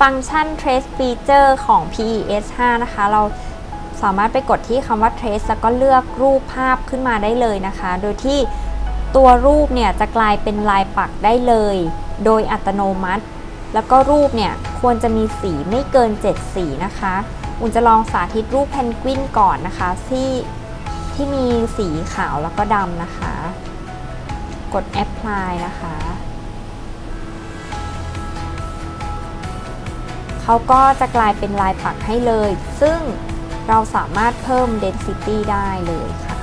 ฟังก์ชัน Trace Feature ของ PES 5 นะคะ เราสามารถไปกดที่คำว่า Trace แล้วก็เลือกรูปภาพขึ้นมาได้เลยนะคะ โดยที่ตัวรูปเนี่ยจะกลายเป็นลายปักได้เลย โดยอัตโนมัติ แล้วก็รูปเนี่ยควรจะมีสีไม่เกิน 7 สีนะคะ อุ่นจะลองสาธิตรูปเพนกวินก่อนนะคะ ที่ที่มีสีขาวแล้วก็ดำนะคะ กด apply นะคะ เขาก็จะกลายเป็นลายปักให้เลย ซึ่งเราสามารถเพิ่ม density ได้เลยค่ะ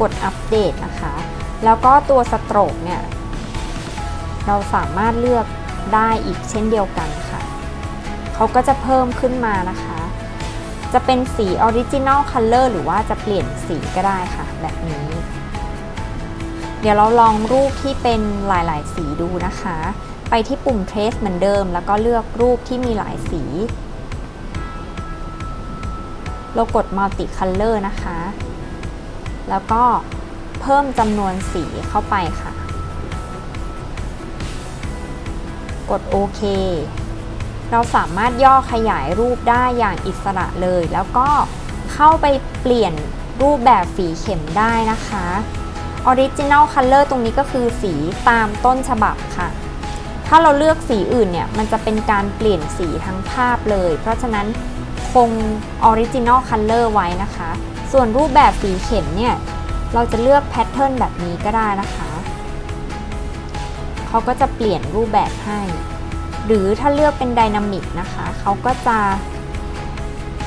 กดอัปเดตนะคะ แล้วก็ตัวสโตรกเนี่ย เราสามารถเลือกได้อีกเช่นเดียวกันค่ะ เขาก็จะเพิ่มขึ้นมานะคะ จะเป็นสี Original Color หรือว่าจะเปลี่ยนสีก็ได้ค่ะ แบบนี้ เดี๋ยวเราลองรูปที่เป็นหลาย ๆ สีดูนะคะ ไปที่ปุ่ม Trace เหมือนเดิม แล้วก็เลือกรูปที่มีหลายสี เรากด Multi Color นะคะ แล้วก็เพิ่มจำนวนสีเข้าไปค่ะ กดโอเค เราสามารถย่อขยายรูปได้อย่างอิสระเลย แล้วก็เข้าไปเปลี่ยนรูปแบบฝีเข็มได้นะคะ Original Color ตรงนี้ก็คือสีตามต้นฉบับค่ะ ถ้าเราเลือกสีอื่นเนี่ยมันจะเป็นการเปลี่ยนสีทั้งภาพเลย เพราะฉะนั้นคง Original Color ไว้นะคะ ส่วนรูปแบบสีเข็มเนี่ยเราจะเลือกแพทเทิร์นแบบนี้ก็ได้นะคะเขาก็จะเปลี่ยนรูปแบบให้ หรือถ้าเลือกเป็นไดนามิกนะคะเขาก็จะ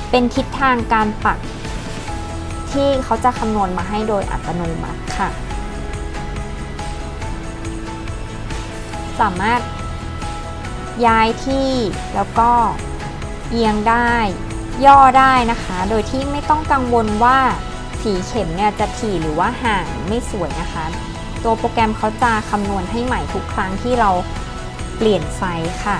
เป็นทิศทางการปักที่เขาจะคำนวณมาให้โดยอัตโนมัติค่ะ สามารถย้ายที่แล้วก็เอียงได้ย่อได้นะคะ โดยที่ไม่ต้องกังวลว่าสีเข็มเนี่ยจะถี่หรือว่าห่างไม่สวยนะคะ ตัวโปรแกรมเขาจะคำนวณให้ใหม่ทุกครั้งที่เราเปลี่ยนไซส์ค่ะ